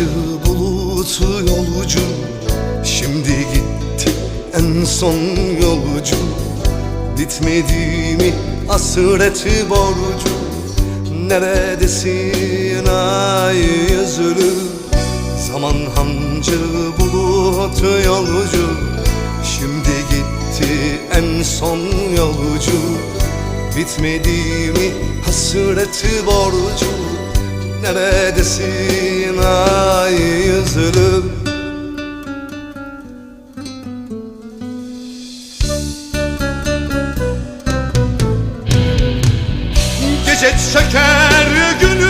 hancı bulutu yolcu. Şimdi gitti en son yolcu. Bitmedi mi hasreti borcu. Neredesin ay yüzlü? Zaman hancı bulut yolcu. Şimdi gitti en son yolcu. Bitmedi mi hasreti borcu. Neredesin yüzlüm Gece çöker